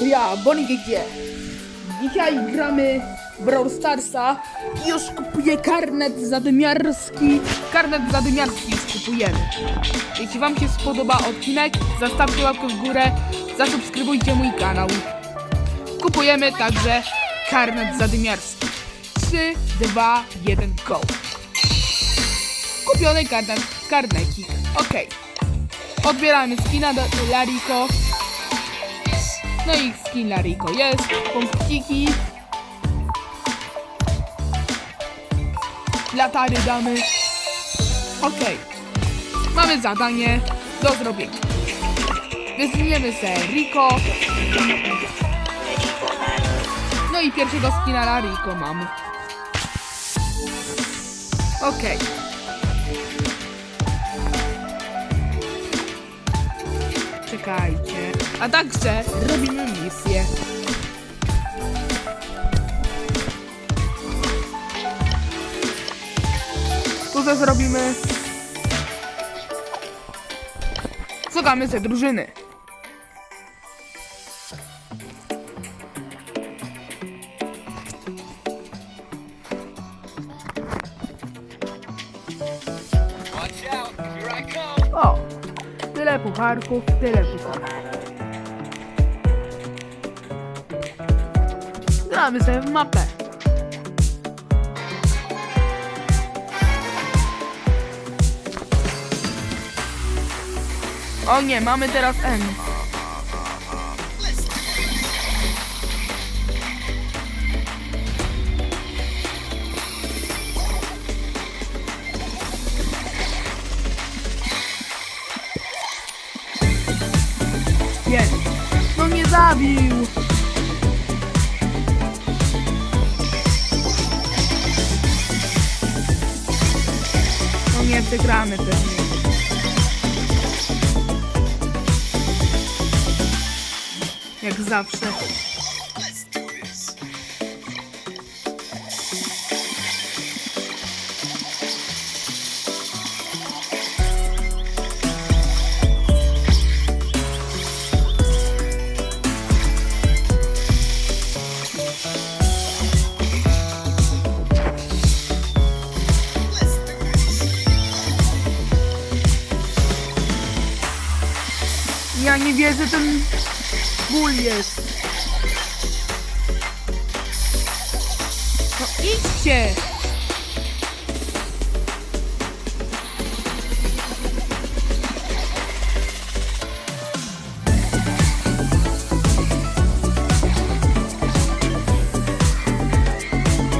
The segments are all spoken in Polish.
Ja, Bonnie GG. Dzisiaj gramy Brawl Starsa i już kupuję karnet zadymiarski. Karnet zadymiarski już kupujemy. Jeśli wam się spodoba odcinek, zostawcie łapkę w górę, zasubskrybujcie mój kanał. Kupujemy także karnet zadymiarski. 3, 2, 1, go. Kupiony karnet, karnecik. Ok. Odbieramy skina do Lariko. No i skin Lariko jest. Punkciki. Latary damy. Ok. Mamy zadanie do zrobienia. Wyzwiniemy se Rico. No i pierwszego skina Lariko mamy. Okej. Czekajcie. A także robimy misję. Co zrobimy? Szukamy ze drużyny. O! Tyle pucharków, tyle pucharków. Gramy sobie mapę. O nie, mamy teraz N. Jest. No nie zabił. Przegramy pewnie. Jak zawsze. Ja nie wierzę, ten ból jest. No idźcie!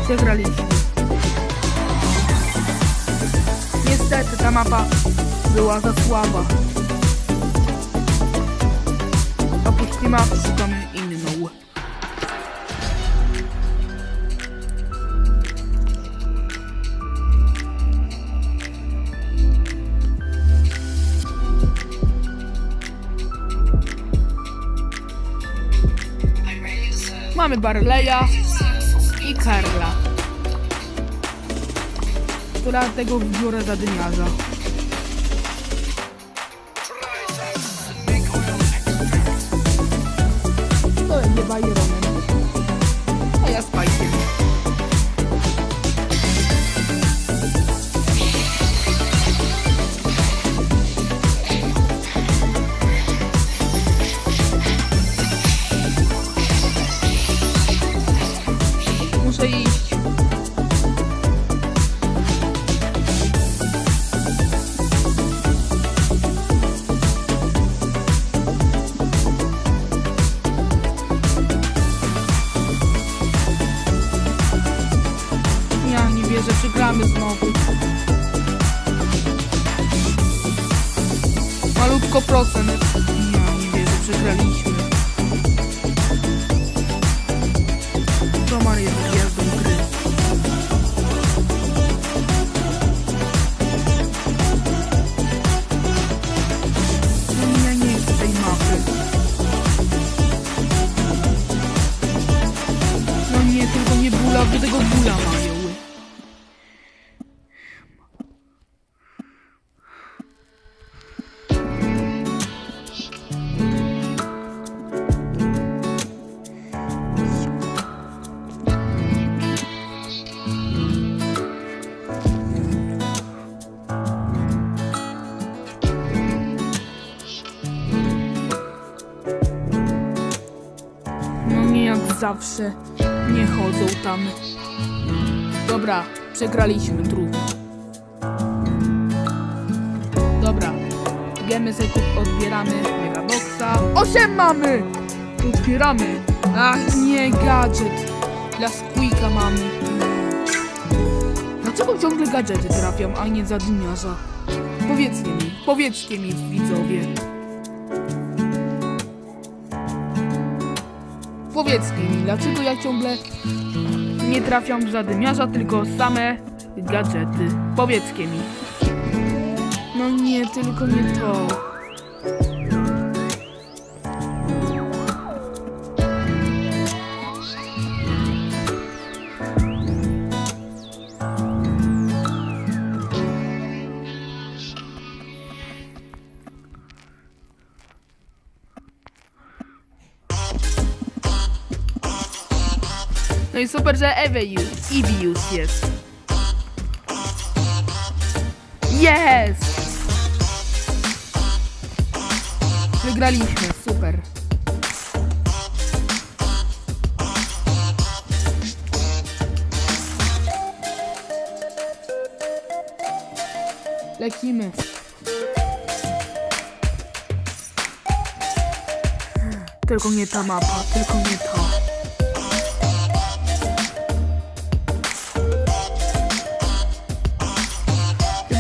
Przegraliśmy. Niestety ta mapa była za słaba. Opuścimy, a szukamy inną. Mamy Barleya i Karla, która tego wbiorę za. To broken. Zawsze nie chodzą tam. Dobra, przegraliśmy trudno. Dobra, sobie tu odbieramy megaboxa. Osiem mamy! Otwieramy. Ach nie, gadżet. Dla Squeaka mamy. Dlaczego ciągle gadżety trafiam, a nie zadymiarza? Powiedzcie mi, powiedzcie mi widzowie. Powiedzcie mi, dlaczego ja ciągle nie trafiam w zadymiarza, tylko same gadżety. Powiedzcie mi. No nie, tylko nie to. No i super, że Eevee już jest. Jest! Wygraliśmy, super. Lecimy. Tylko nie ta mapa, tylko nie ta.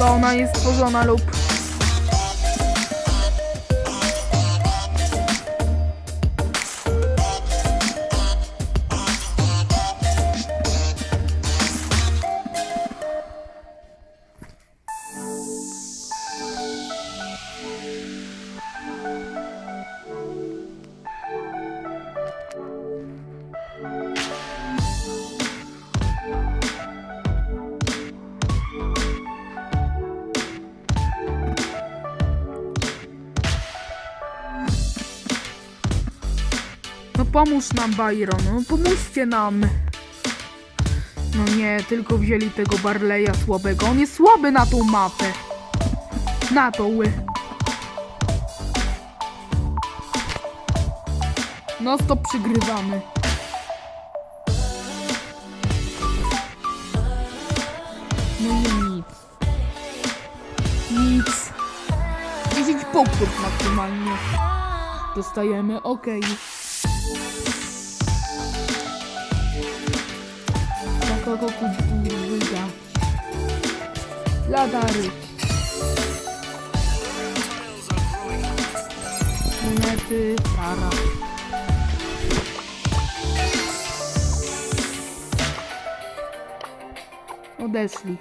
Chyba ona jest stworzona lub... pomóż nam, Byron, no pomóżcie nam. No nie, tylko wzięli tego Barleya słabego. On jest słaby na tą mapę. Na tą. No stop przygrywamy. No i nic. Nic. 10 punktów maksymalnie. Dostajemy, okej. Dla kogo kultura? Dla Dary. Monety, Tara. Odeszli.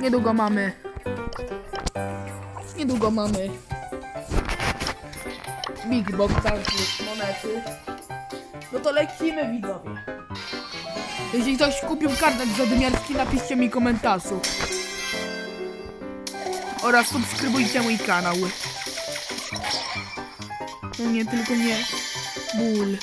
Niedługo mamy. Niedługo mamy. Big Box monety. No to lecimy widzowie. Jeśli ktoś kupił karnet zadymiarski, napiszcie mi komentarzu. Oraz subskrybujcie mój kanał. No nie, tylko nie. Ból.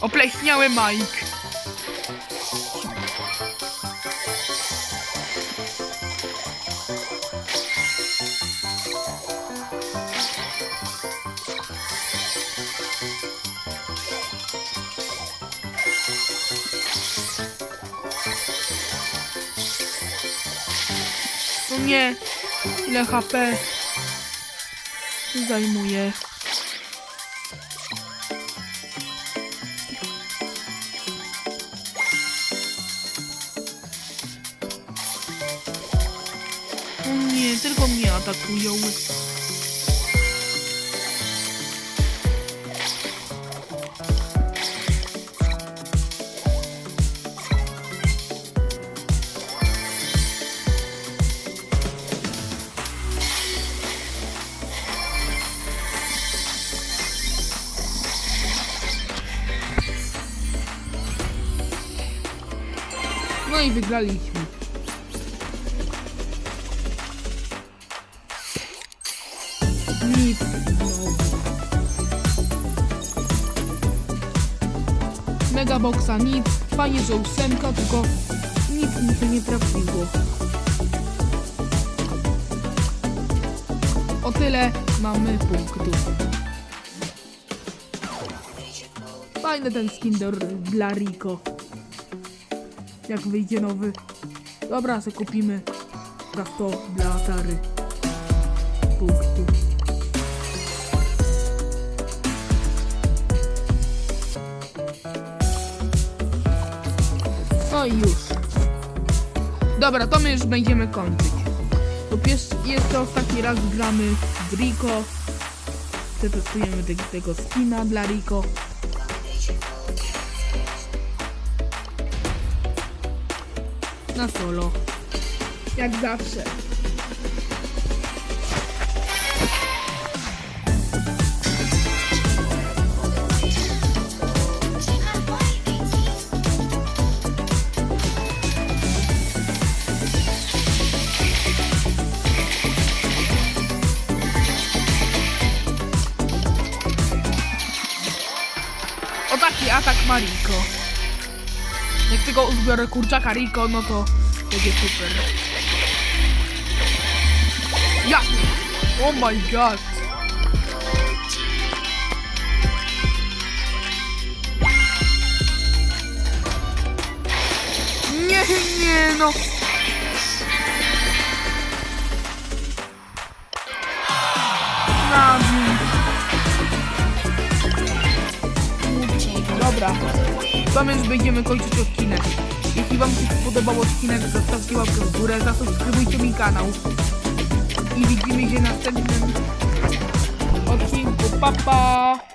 Opleśniały Mike. No nie. Ile HP zajmuje? O nie, tylko mnie atakują. No i wygraliśmy. Nic. Megaboxa nic. fajnie, że ósemka, tylko nic mi się nie trafiło. O tyle mamy punktów. Fajny ten skin do, dla Rico. Jak wyjdzie nowy. Dobra, se kupimy 100 dla Atary. Punktów. No i już. Dobra, to my już będziemy kończyć. To jeszcze ostatni raz gramy w Rico. Przetestujemy te- tego skina dla Rico. Na solo. Jak zawsze. O taki atak Tylko uzbiorę kurczaka Rico, no to będzie super. Ja! Oh my god! Nie, nie, no! Nabił. Dobra, my już będziemy kończyć odcinek. Jeśli wam się spodobał odcinek, zostawcie łapkę w górę, zasubskrybujcie mi kanał. I widzimy się w następnym odcinku. Pa, pa!